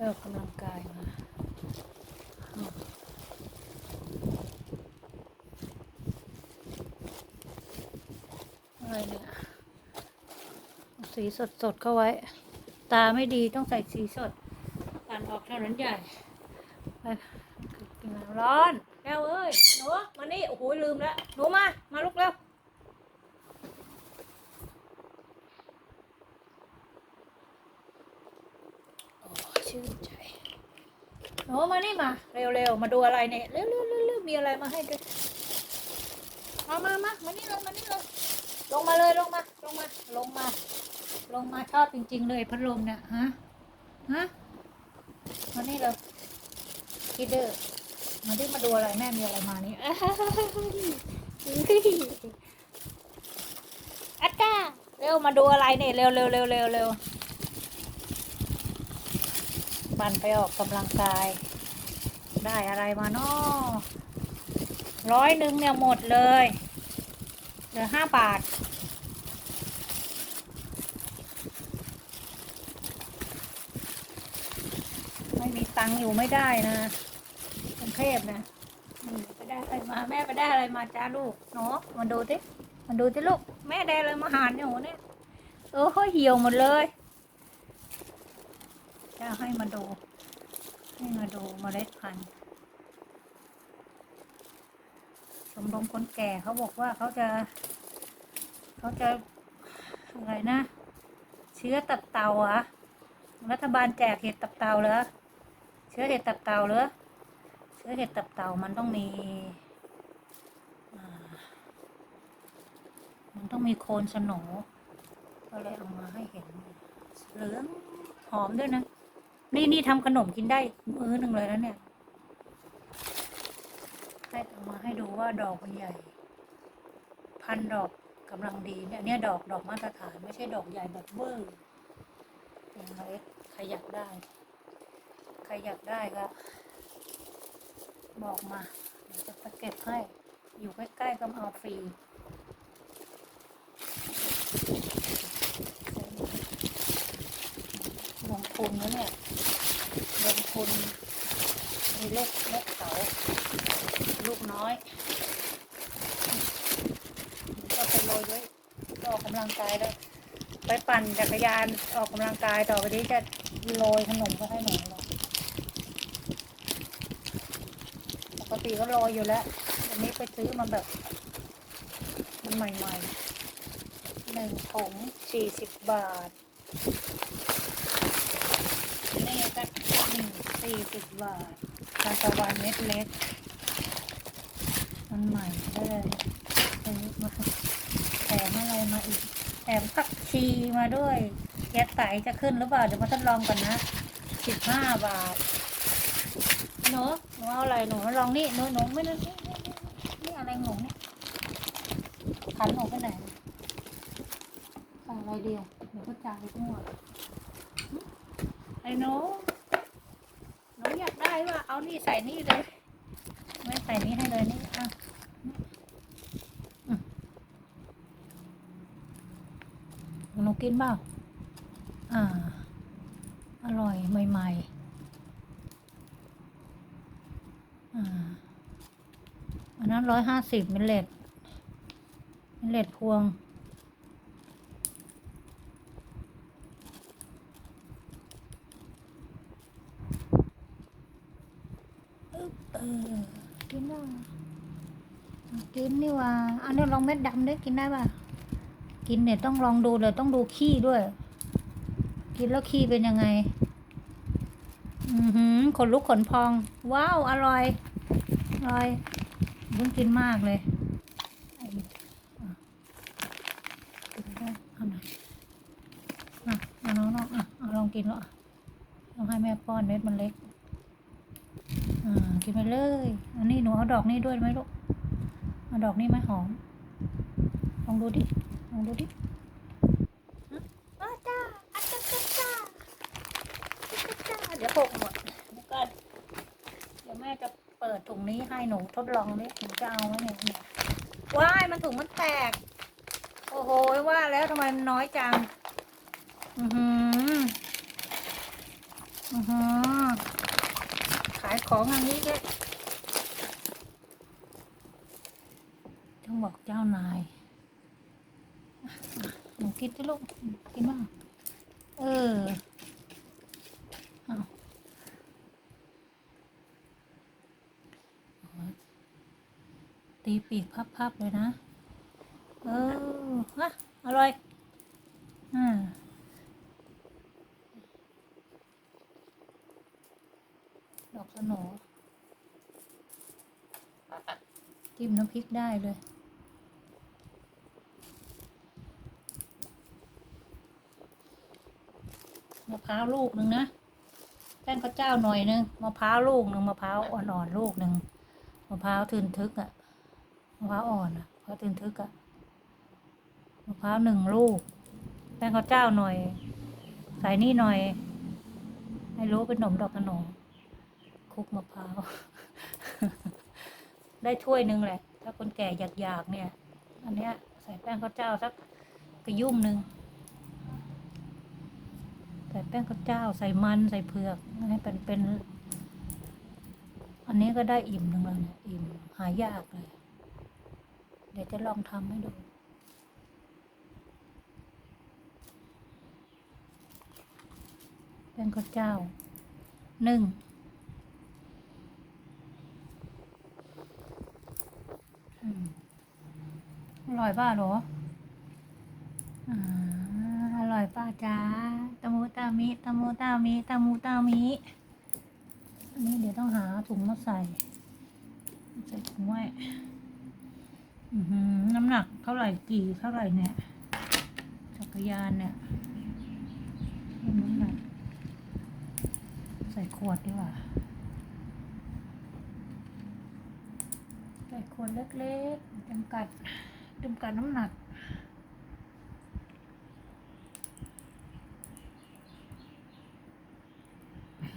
ออกกำลังกายมาอะไรเนี่ยสีสดสดๆเข้าไว้ ตาไม่ดีต้องใส่สีสดการออกถนนใหญ่ไปกินน้ำร้อนแก้วเอ้ยหนูมานี่โอ้โหลืมแล้วหนูมา มาลุกแล้ว ชื่นใจโอ้มานี่มา เร็วๆ มาดูอะไรเนี่ย เร็วๆเร็วๆมีอะไรมาให้ด้วยมามามามานี่เลยมานี่เลยลงมาเลยลงมาลงมาลงมา ลงมาชอบจริง ๆ เลยพัดลมเนี่ยฮะฮะมานี่เลยคิดเดอร์มาดิมาดูอะไรแม่มีอะไรมานี่อัตตาเร็วมาดูอะไรเนี่ยเร็วเร็วเร็วเร็วเร็ว มันไปออกกำลังกาย ได้อะไรมาเนาะร้อยหนึ่งเนี่ยหมดเลย เหลือห้าบาท ไม่มีตังค์อยู่ไม่ได้นะกรุงเทพนะอืมไปได้อะไรมาแม่ไปได้อะไรมาจ้าลูกเนาะมาดูสิมาดูสิลูก แม่ได้อะไรมาหารเนี่ยโหเนี่ยเออเหี่ยวหมดเลย จะให้มาดู ให้มาดูเมล็ดพันธุ์ชมรมคนแก่เขาบอกว่าเขาจะ เขาจะอะไรนะ เชื้อตับเต่ารอะรัฐบาลแจกเห็ดตับเต่าเหรอเชื้อเห็ดตับเต่าเหรอเชื้อเห็ดตับเต่ามันต้องมีมันต้องมีโคนสโหนก็เลยเอามาให้เห็นเหลืองหอมด้วยนะ นี่นี่ทำขนมกินได้มื้อหนึ่งเลยนะเนี่ยให้เอามาให้ดูว่าดอกมันใหญ่ พันดอกกำลังดีเนี่ยเนี่ยดอกดอกมาตรฐาน ไม่ใช่ดอกใหญ่แบบเบอร์เป็นเล็ดใครอยากได้ ใครอยากได้ก็ บอกมาเดี๋ยวจะเก็บให้ อยู่ใกล้ๆก็มาเอาฟรี ลงทุนแล้วเนี่ยลงทุนมีเล็กเล็กเขาลูกน้อยก็ไปโรยไว้ออกกำลังกายแล้ว ไปปั่นจักรยานออกกำลังกายต่อไปนี้จะโรยขนมก็ให้หนูหรอกปกติก็โรยอยู่แล้วอันนี้ไปซื้อมาแบบมันใหม่ๆหนึ่งถุงสี่สิบบาท นี่ก็หนึ่ง สี่สิบบาททานตะวันเม็ดเล็กมันใหม่ก็เลยซื้อมาแถมอะไรมาอีกแถมผักชีมาด้วยแก๊สไตจะขึ้นหรือเปล่า เดี๋ยวมาทดลองก่อนนะสิบห้าบาทหนูหนูเอาอะไรหนูมาลองนี่หนูหนูไม่นี่นนี่อะไรหนูเนี่ยขันหนูไปไหนใส่อะไรเดียวเดี๋ยวก็จ่ายทั้งหมดไอ้หนูหนูอยากได้ ว่าเอานี่ใส่นี่เลยไม่ใส่นี่ให้เลยนี่อะหนูกินเปล่าอ่า อร่อยใหม่ๆอ่าอันนั้นร้อยห้าสิบเมล็ดเมล็ดพวง อึ๊บเออ กินได้อะกิ นี่ว่าอันนี้ลองเม็ดดำด้วยกินได้ป่ะ กินเนี่ยต้องลองดูเลยต้องดูขี้ด้วย กินแล้วขี้เป็นยังไง อือหือขนลุกขนพอง ว้าว อร่อย อร่อยเพิ่งกินมากเลยกินได้เอาหน่อยอะเอาน้องๆอะเอาลองกินแล้วอะต้องให้แม่ป้อนเม็ดมันเล็ก อ่า กินไปเลย อันนี้หนูเอาดอกนี้ด้วยไหมลูก เอาดอกนี้ไหมหอม ลองดูดิ ลองดูดิฮะอาจ้าอาจ้าจ้าจ้าจ้าเดี๋ยวหกหมดเดี๋ยวก่อนเดี๋ยวแม่จะเปิดถุงนี้ให้หนูทดลองดิหนูจะเอาไหมเนี่ยเนี่ยว้ายมันถุงมันแตก โอ้โหว่าแล้วทำไมมันน้อยจัง อือหือ อือหือของอันนี้ด้วยต้อง บอกเจ้านายหนูกินสิลูกกินบ้างเออเอาตีปีกพับๆเลยนะ เออฮะอร่อยอ่าดอกสโหนจิ้มน้ำพริกได้เลย มะพ ร้าวลูกหนึ่งนะแป้งข้าวเจ้าหน่อยหนึ่งมะพร้าวลูกหนึ่งมะพร้าวอ่อนๆลูกหนึ่งมะพร้าวทึนทึกอะมะพร้าวอ่อนอะมะพร้าวทึนทึกอะมะพร้าวหนึ่งลูก แป้งข้าวเจ้าหน่อย ใส่นี่หน่อย ให้รู้เป็นขนมดอกขนมคลุกมะพร้าวได้ถ้วยหนึ่งแหละ ถ้าคนแก่อยากๆเนี่ย อันเนี้ยใส่แป้งข้าวเจ้าสักกระยุ่มหนึ่ง ใส่แป้งข้าวเจ้าใส่มันใส่เผือกให้เป็นเป็น อันนี้ก็ได้อิ่มหนึ่งแล้วเนี่ยอิ่มหายากเลย เดี๋ยวจะลองทำให้ดูแป้งข้าวเจ้าหนึ่งอืมอร่อยป่ะหรออ่า ร่อยป่ะจ้าตะมูตามิตะมูตามิตะมูตามิอันนี้เดี๋ยวต้องหาถุงมาใส่ ใส่ถุงไว้น้ำหนักเท่าไหร่กี่เท่าไหร่เนี่ย จักรยานเนี่ยน้ำหนัก ใส่ขวดดีกว่า ใส่ขวดเล็กๆจำกัดจำกัดน้ำหนัก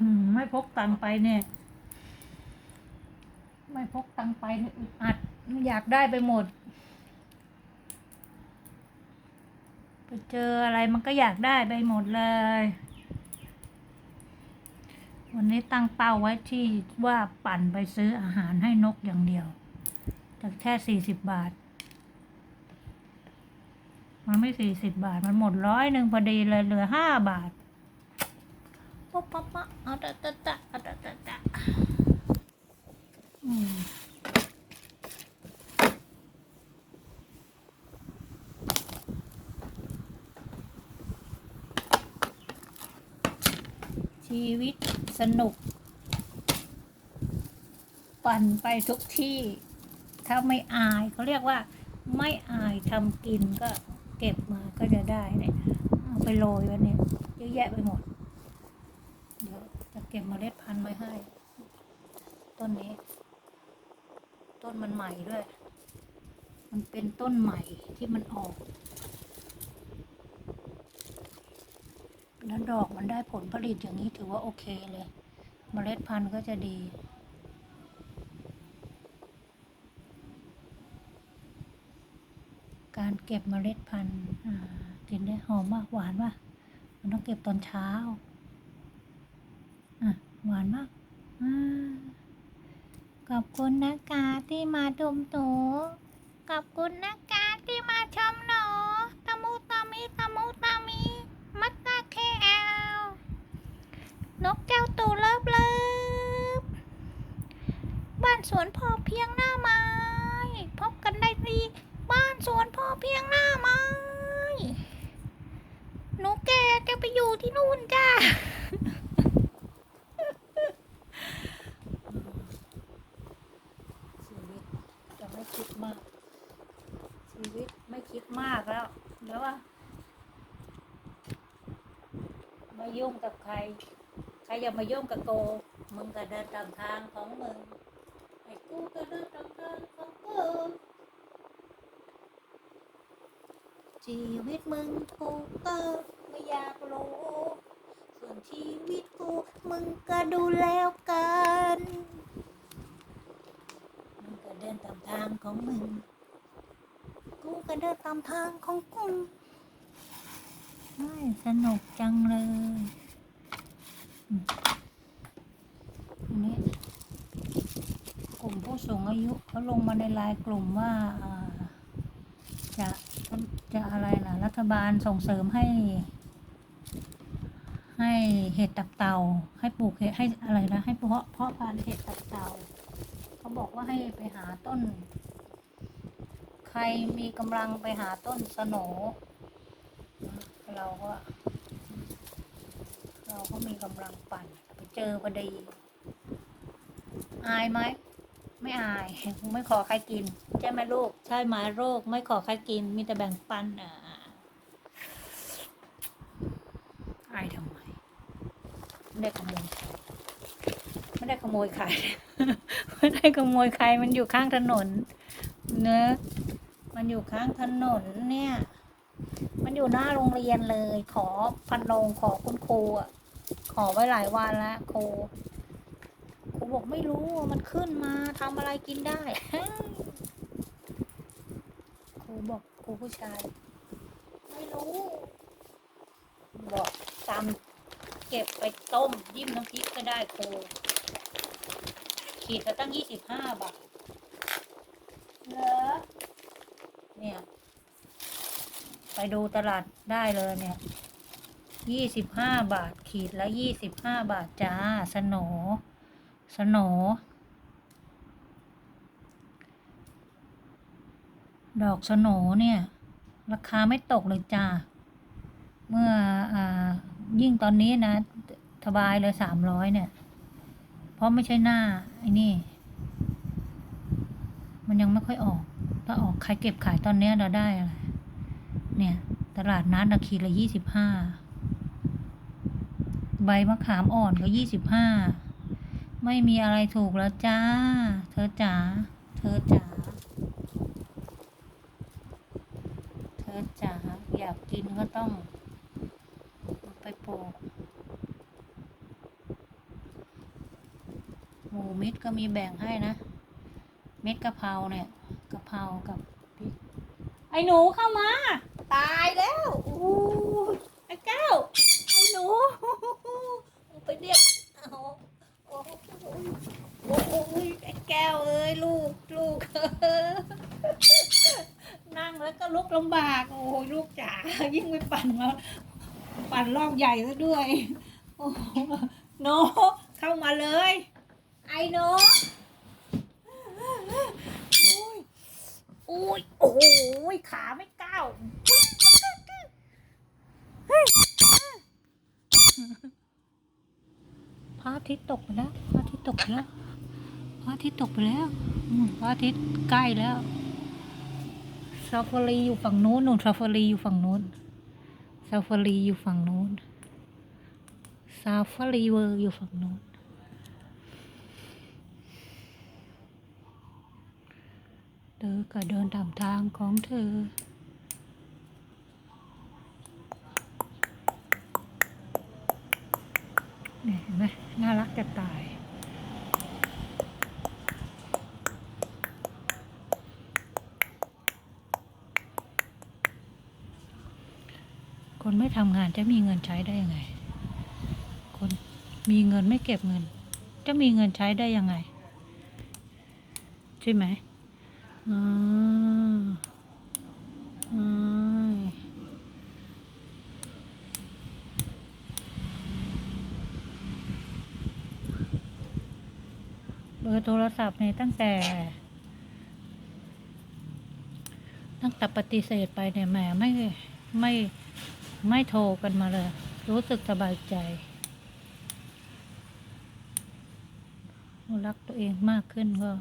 อืมไม่ พกตังไปเนี่ยไม่พกตังไปเนี่ยอึดอัดอยากได้ไปหมดไปเจออะไรมันก็อยากได้ไปหมดเลย วันนี้ตั้งเป้าไว้ที่ว่าปั่นไปซื้ออาหารให้นกอย่างเดียว จากแค่สี่สิบบาท มันไม่สี่สิบบาทมันหมดร้อยหนึ่งพอดีเลยเหลือห้าบาท ป๊ะป๊ะป๊ะเอาตะตะตะเอาตะตะตะอืมชีวิตสนุก ปั่นไปทุกที่ ถ้าไม่อายเขาเรียกว่า ไม่อายทำกินก็เก็บมาก็จะได้เนี่ยเอาไปโรยไว้เนี่ยเยอะแยะไปหมด เก็บเมล็ดพันธุ์ไว้ให้ ต้นนี้ ต้นมันใหม่ด้วย มันเป็นต้นใหม่ที่มันออก แล้วดอกมันได้ผลผลิตอย่างนี้ถือว่าโอเคเลย เมล็ดพันธุ์ก็จะดีการเก็บเมล็ดพันธุ์กินได้หอมมากหวานมากมันต้องเก็บตอนเช้า อะ หวานมากอ่าขอบคุณนะคะที่มาดมหนูขอบคุณนะคะที่มาชมหนูตะมูตามิตะมูตามิมัตตาเคแอลนกแก้วตูเลิฟเลิฟบ้านสวนพอเพียงหน้าไม้พบกันได้ที่บ้านสวนพอเพียงหน้าไม้หนูแกจะไปอยู่ที่นู่นจ้า ชีวิตจะไม่คิดมาก ชีวิตไม่คิดมากแล้ว แล้วว่าไม่ยุ่งกับใคร ใคร อย่ามายุ่งกับโก มึงก็เดินตามทางของมึง ไอ้กูก็เดินตามทางของกูชีวิตมึงกูก็ไม่อยากรู้ส่วนชีวิตกูมึงก็ดูแล้วกัน มึงก็เดินตามทางของมึง กูก็เดินตามทางของกูไม่สนุกจังเลย อันนี้สูงอายุเขาลงมาในไลน์กลุ่มว่าอ่าจะจะอะไรล่ะ รัฐบาลส่งเสริมให้ ให้เห็ดตับเต่า ให้ปลูกเห็ดให้อะไรนะให้เพาะเพาะพันธุ์เห็ดตับเต่าเขาบอกว่าให้ไปหาต้น ใครมีกำลังไปหาต้นสโหนเราก็ เราก็มีกำลังปั่นไปเจอพอดี อายไหม ไม่อาย ไม่ขอใครกิน ใช่ไหมลูก ใช่ไหมโรค ไม่ขอใครกิน มีแต่แบ่งปันอะอายทำไม ไม่ได้ขโมยใครไม่ได้ขโมยใครไม่ได้ขโมยใคร มันอยู่ข้างถนน เนอะมันอยู่ข้างถนนเนี่ย มันอยู่หน้าโรงเรียนเลย ขอพันโรงขอคุณครูอะ ขอไว้หลายวันแล้วครูครูบอกไม่รู้มันขึ้นมาทำอะไรกินได้ครูบอกครูผู้ชาย ไม่รู้ บอกตำเก็บไปต้มยิ้มน้ำพริกก็ได้ครูขีดละตั้งยี่สิบห้าบาทเหรอเนี่ย ไปดูตลาดได้เลยเนี่ย ยี่สิบห้าบาทขีดละยี่สิบห้าบาทจ้า สโหนสโหนดอกสโหนเนี่ย ราคาไม่ตกเลยจ้า เมื่ออายิ่งตอนนี้นะสบายเลยสามร้อยเนี่ย เพราะไม่ใช่หน้าไอ้นี่ มันยังไม่ค่อยออก ถ้าออกใครเก็บขายตอนนี้เราได้อะไรเนี่ย ตลาดนัดนาคีละยี่สิบห้า ใบมะขามอ่อนก็ยี่สิบห้าไม่มีอะไรถูกแล้วจ้า เธอจ๋า เธอจ๋า เธอจ๋า อยากกินก็ต้องไปปลูกหมูเม็ดก็มีแบ่งให้นะ เม็ดกะเพราเนี่ยกะเพรากับพริกไอ้หนูเข้ามา ตายแล้วอู้ไอ้แก้ว ไอ้หนู ไปเรียกเอาโอ้โหโอ้โหไอ้แก้ วเอ้ยลูกลูกนั่งแล้วก็ลุกลำบากโอ้ยลูกจ๋ายิ่งไปปั่นมาปั่นรอบใหญ่ซะด้วยโอ้โนเข้ามาเลย ไอ้โนโอ้ยโอ้ยโอ้ยขาไม่ก้าวพระอาทิตย์ตกแล้วพระอาทิตย์ตกแล้ว ระอาทิตย์ตกไปแล้วพระอาทิตย์ใกล้แล้วซาฟารีอยู่ฝั่งนู้นนู่นซาฟารีอยู่ฝั่งนู้นซาฟารีอยู่ฝั่งนู้นซาฟารีเวอร์อยู่ฝั่งนู้นเธอก็เดินตามทางของเธอเนี่ยเห็นไหมน่ารักจะตาย คนไม่ทำงานจะมีเงินใช้ได้ยังไง คนมีเงินไม่เก็บเงิน จะมีเงินใช้ได้ยังไง ใช่ไหมอ่าอ่าเบอร์โทรศัพท์เนี่ยตั้งแต่ ตั้งแต่ปฏิเสธไปเนี่ยแหมไม่ไม่ ไม่โทรกันมาเลย รู้สึกสบายใจ รักตัวเองมากขึ้นก็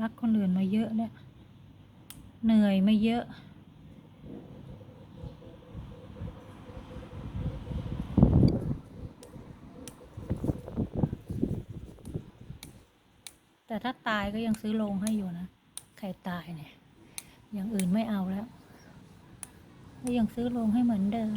รักคนอื่นมาเยอะแล้วเหนื่อยมาเยอะแต่ถ้าตายก็ยังซื้อโรงให้อยู่นะใครตายเนี่ย อย่างอื่นไม่เอาแล้ว ก็ยังซื้อโรงให้เหมือนเดิม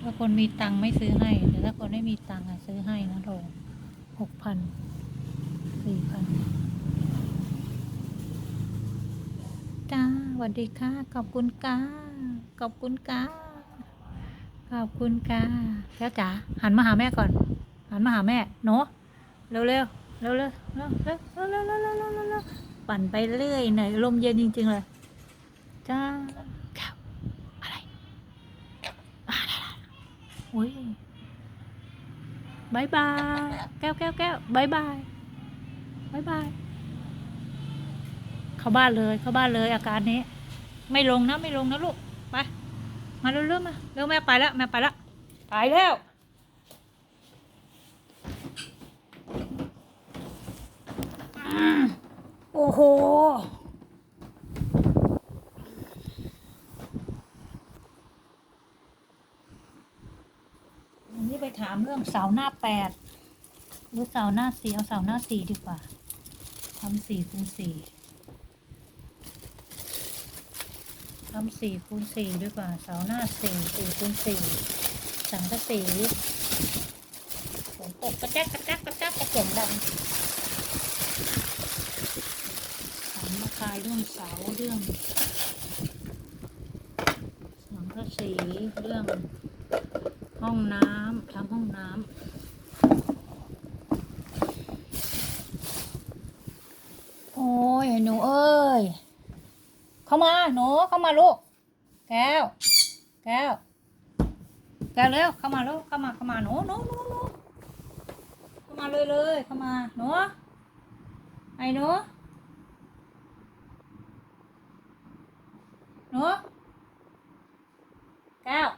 ถ้าคนมีตังค์ไม่ซื้อให้ แต่ถ้าคนไม่มีตังค์อะซื้อให้นะโรงหกพันสี่พันจ้าสวัสดีค่ะ ขอบคุณค่ะ ขอบคุณค่ะ ขอบคุณค่ะแก้วจ๋าหันมาหาแม่ก่อน หันมาหาแม่หนูเร็วเร็วเร็วเร็วเร็วเร็วเร็วเร็วเร็วเร็วเร็วเร็วเร็วปั่นไปเรื่อยหน่อยลมเย็นจริง ๆ เลยจ้าแก้วอะไรอะไรอะไรโอ้ยบายบายแก้วแก้วแก้วบายบายบายบายเข้าบ้านเลยเข้าบ้านเลยอาการนี้ ไม่ลงนะไม่ลงนะลูก มาเร็วๆมาเร็วแม่ไปแล้วแม่ไปแล้วไปแล้วอโอ้โหอันนี้ไปถามเรื่องเสาหน้าแปดหรือเสาหน้าสี่เอาเสาหน้าสี่ดีกว่าทำสี่คูณสี่ ทำสี่คูณสี่ดีกว่า เสาหน้าสี่สี่คูณสี่สังกะสีฝนตกกระแจกกระแจกกระแจกกระเสียงดังถามมาคายเรื่องเสาเรื่องสังกะสีเรื่อง ห้องน้ำทำห้องน้ำโอ้ยหนูเอ้ย เข้ามาหนูเข้ามาลูก แก้ว แก้ว แก้วเร็วเข้ามาลูกเข้ามาเข้ามาหนูหนูหนูหนูเข้ามาเลยเลยเข้ามาหนูไอ้หนูหนูแก้ว